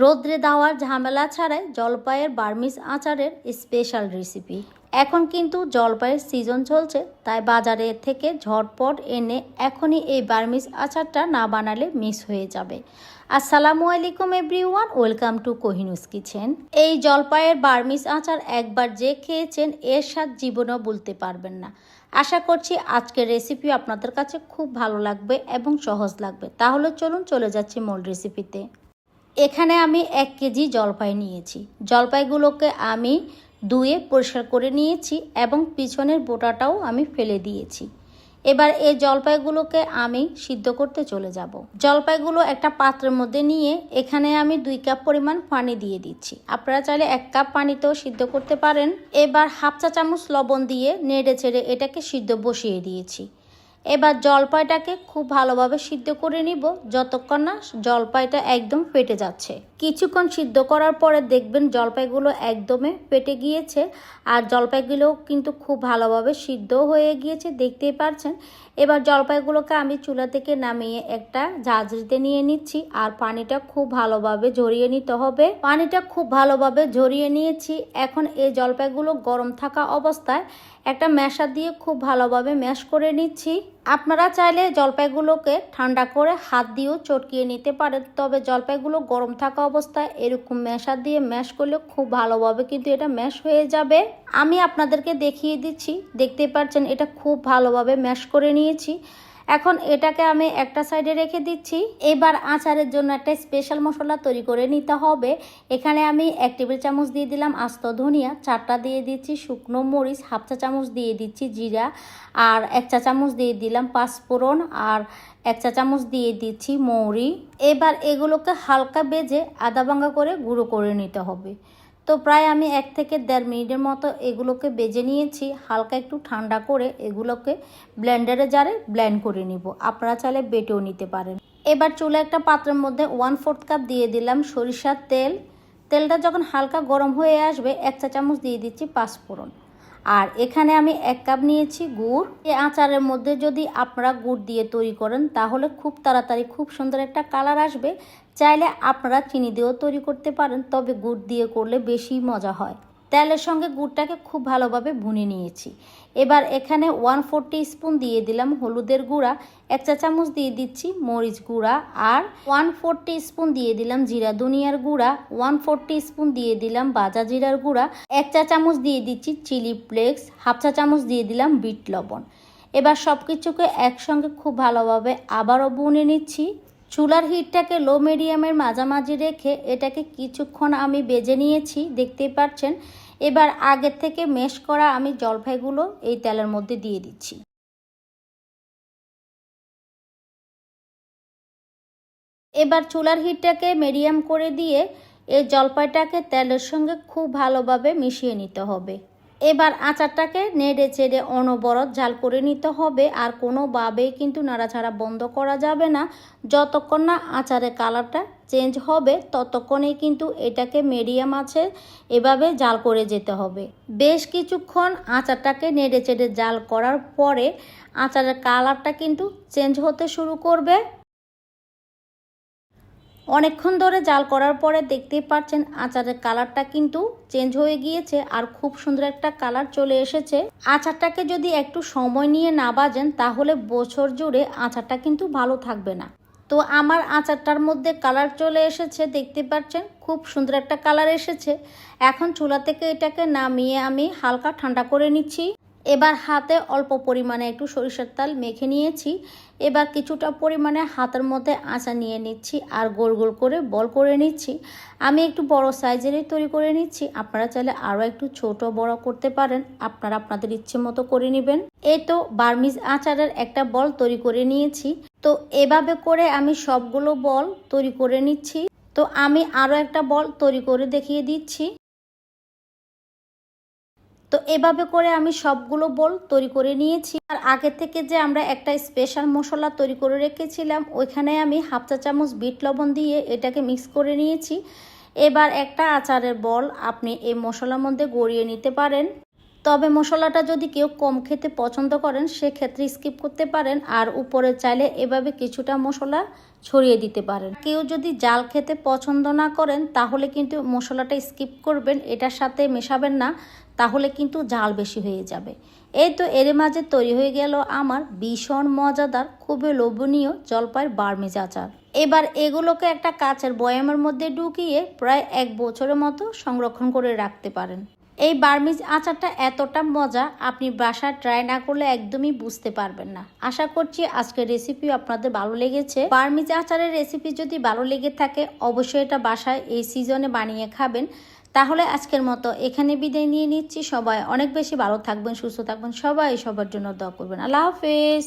রোদ্রে দেওয়ার ঝামেলা ছাড়াই জলপাইয়ের বার্মিস আচারের স্পেশাল রেসিপি এখন কিন্তু জলপাইয়ের সিজন চলছে, তাই বাজারে থেকে ঝটপট এনে এখনই এই বার্মিস আচারটা না বানালে মিস হয়ে যাবে। আসসালামু আলাইকুম এভরিওয়ান ওয়েলকাম টু কোহিনুস কিচেন। এই জলপাইয়ের বার্মিস আচার একবার যে খেয়েছেন, এর স্বাদ জীবনও বলতে পারবেন না। আশা করছি আজকের রেসিপি আপনাদের কাছে খুব ভালো লাগবে এবং সহজ লাগবে। তাহলে চলুন চলে যাচ্ছি মূল রেসিপিতে এখানে আমি এক কেজি জলপাই নিয়েছি। জলপাইগুলোকে আমি ধুয়ে পরিষ্কার করে নিয়েছি এবং পিছনের বোটাটাও আমি ফেলে দিয়েছি। এবার এই জলপাইগুলোকে আমি সিদ্ধ করতে চলে যাব। জলপাইগুলো একটা পাত্রের মধ্যে নিয়ে এখানে আমি দুই কাপ পরিমাণ পানি দিয়ে দিচ্ছি। আপনারা চাইলে এক কাপ পানিতেও সিদ্ধ করতে পারেন। এবার হাফ চা চামচ লবণ দিয়ে নেড়ে ছেড়ে এটাকে সিদ্ধ বসিয়ে দিয়েছি। এবার জলপাইটাকে খুব ভালোভাবে সিদ্ধ করে নিব। যতক্ষণ না জলপাইটা একদম ফেটে যাচ্ছে। কিছুক্ষণ সিদ্ধ করার পরে দেখবেন জলপাইগুলো একদমে ফেটে গিয়েছে আর জলপাইগুলো কিন্তু খুব ভালোভাবে সিদ্ধ হয়ে গিয়েছে, দেখতেই পারছেন। এবার জলপাইগুলোকে আমি চুলা থেকে নামিয়ে একটা ঝাঁঝরিতে নিয়ে নিচ্ছি আর পানিটা খুব ভালোভাবে ঝরিয়ে নিতে হবে। পানিটা খুব ভালোভাবে ঝরিয়ে নিয়েছি। এখন এই জলপাইগুলো গরম থাকা অবস্থায় একটা ম্যাশার দিয়ে খুব ভালোভাবে ম্যাশ করে নিচ্ছি। আপনারা চাইলে জলপাইগুলোকে ঠান্ডা করে হাত দিয়েও চটকিয়ে নিতে পারেন, তবে জলপাইগুলো গরম থাকা অবস্থায় এরকম ম্যাশার দিয়ে ম্যাশ করলে খুব ভালোভাবে কিন্তু এটা ম্যাশ হয়ে যাবে। আমি আপনাদেরকে দেখিয়ে দিচ্ছি, দেখতে পাচ্ছেন এটা খুব ভালোভাবে ম্যাশ করে নিয়েছি। এখন এটাকে আমি একটা সাইডে রেখে দিচ্ছি। এবার আচারের জন্য একটা স্পেশাল মশলা তৈরি করে নিতে হবে। এখানে আমি এক টেবিল চামচ দিয়ে দিলাম আস্ত ধনিয়া, চারটা দিয়ে দিচ্ছি শুকনো মরিচ, হাফ চা চামচ দিয়ে দিচ্ছি জিরা, আর এক চা চামচ দিয়ে দিলাম পাঁচফোড়ন, আর এক চা চামচ দিয়ে দিচ্ছি মৌরি। এবার এগুলোকে হালকা বেজে আদা ভাঙ্গা করে গুঁড়ো করে নিতে হবে। তো প্রায় আমি এক থেকে দেড় মিনিটের মতো এগুলোকে বেজে নিয়েছি, হালকা একটু ঠান্ডা করে এগুলোকে ব্লেন্ডারে জারে ব্লেন্ড করে নিব। আপনারা চাইলে বেটেও নিতে পারেন। এবার চুলে একটা পাত্রের মধ্যে ওয়ান ফোর্থ কাপ দিয়ে দিলাম সরিষার তেল। তেলটা যখন হালকা গরম হয়ে আসবে, এক চা চামচ দিয়ে দিচ্ছি পাঁচ পাঁচফোড়ন। আর এখানে আমি এক কাপ নিয়েছি গুড়। এই আচারের মধ্যে যদি আপনারা গুড় দিয়ে তৈরি করেন, তাহলে খুব তাড়াতাড়ি খুব সুন্দর একটা কালার আসবে। চাইলে আপনারা চিনি দিয়েও তৈরি করতে পারেন, তবে গুড় দিয়ে করলে বেশি মজা হয়। তেলের সঙ্গে গুড়টাকে খুব ভালোভাবে ভুনে নিয়েছি। এবার এখানে ওয়ান ফোরটি স্পুন দিয়ে দিলাম হলুদের গুঁড়া, এক চা চামচ দিয়ে দিচ্ছি মরিচ গুঁড়া আর ওয়ান ফোরটি স্পুন দিয়ে দিলাম জিরা ধনিয়ার গুঁড়া ওয়ান ফোরটি স্পুন দিয়ে দিলাম বাজা জিরার গুঁড়া, এক চা চামচ দিয়ে দিচ্ছি চিলি ফ্লেক্স, হাফ চা চামচ দিয়ে দিলাম বিট লবণ। এবার সব কিছুকে একসঙ্গে খুব ভালোভাবে আবারও বুনে নিচ্ছি। চুলার হিটটাকে লো মিডিয়ামের মাঝামাঝি রেখে এটাকে কিছুক্ষণ আমি বেজে নিয়েছি, দেখতেই পাচ্ছেন। এবার আগের থেকে মেশ করা আমি জলপাইগুলো এই তেলের মধ্যে দিয়ে দিচ্ছি। এবার চুলার হিটটাকে মিডিয়াম করে দিয়ে এই জলপাইটাকে তেলের সঙ্গে খুব ভালোভাবে মিশিয়ে নিতে হবে। এবার আচারটাকে নেড়ে চেড়ে অনবরত জাল করে নিতে হবে। আর কোনোভাবেই কিন্তু নাড়াছাড়া বন্ধ করা যাবে না। যতক্ষণ না আচারের কালারটা চেঞ্জ হবে, ততক্ষণেই কিন্তু এটাকে মিডিয়াম আছে এভাবে জাল করে যেতে হবে। বেশ কিছুক্ষণ আচারটাকে নেড়ে চেড়ে জাল করার পরে আচারের কালারটা কিন্তু চেঞ্জ হতে শুরু করবে। অনেকক্ষণ ধরে জাল করার পরে দেখতেই পাচ্ছেন আচারের কালারটা কিন্তু চেঞ্জ হয়ে গিয়েছে আর খুব সুন্দর একটা কালার চলে এসেছে। আচারটাকে যদি একটু সময় নিয়ে না বাজেন, তাহলে বছর জুড়ে আচারটা কিন্তু ভালো থাকবে না। তো আমার আচারটার মধ্যে কালার চলে এসেছে, দেখতে পাচ্ছেন? খুব সুন্দর একটা কালার এসেছে। এখন চুলা থেকে এটাকে নামিয়ে আমি হালকা ঠান্ডা করে নিচ্ছি। এবার হাতে অল্প পরিমাণে একটু সরিষার তেল মেখে নিয়েছি। এবার কিছুটা পরিমাণে হাতের মধ্যে আঁচা নিয়ে নিচ্ছি আর গোল গোল করে বল করে নিচ্ছি। আমি একটু বড় সাইজেরই তৈরি করে নিচ্ছি। আপনারা চাইলে আরও একটু ছোট বড় করতে পারেন। আপনারা আপনাদের ইচ্ছে মতো করে নেবেন। এই তো বার্মিজ আচারের একটা বল তৈরি করে নিয়েছি। তো এভাবে করে আমি সবগুলো বল তৈরি করে নিচ্ছি। তো আমি আরও একটা বল তৈরি করে দেখিয়ে দিচ্ছি। তো এভাবে করে আমি সবগুলো বোল তৈরি করে নিয়েছি। আর আগে থেকে যে আমরা একটা স্পেশাল মশলা তৈরি করে রেখেছিলাম, ওইখানে আমি হাফ চা চামচ বিট লবণ দিয়ে এটাকে মিক্স করে নিয়েছি। এবার একটা আচারের বল আপনি এই মশলার মধ্যে গড়িয়ে নিতে পারেন। তবে মশলাটা যদি কেউ কম খেতে পছন্দ করেন, সেক্ষেত্রে স্কিপ করতে পারেন আর উপরে চাইলে এভাবে কিছুটা মশলা ছড়িয়ে দিতে পারেন। কেউ যদি জাল খেতে পছন্দ না করেন, তাহলে কিন্তু মশলাটা স্কিপ করবেন, এটার সাথে মেশাবেন না, তাহলে কিন্তু জাল বেশি হয়ে যাবে। এই তো এর মাঝে তৈরি হয়ে গেল আমার ভীষণ মজাদার, খুবই লোভনীয় জলপাইয়ের বার্মিজ আচার। এবার এগুলোকে একটা কাচের বয়ামের মধ্যে ঢুকিয়ে প্রায় এক বছরের মতো সংরক্ষণ করে রাখতে পারেন। এই বার্মিজ আচারটা এতটা মজা, আপনি বাসায় ট্রাই না করলে একদমই বুঝতে পারবেন না। আশা করছি আজকের রেসিপি আপনাদের ভালো লেগেছে। বার্মিজ আচারের রেসিপি যদি ভালো লেগে থাকে, অবশ্যই এটা বাসায় এই সিজনে বানিয়ে খাবেন। তাহলে আজকের মতো এখানে বিদায় নিয়ে নিচ্ছি। সবাই অনেক বেশি ভালো থাকবেন, সুস্থ থাকবেন। সবাই সবার জন্য দোয়া করবেন। আল্লাহ হাফেজ।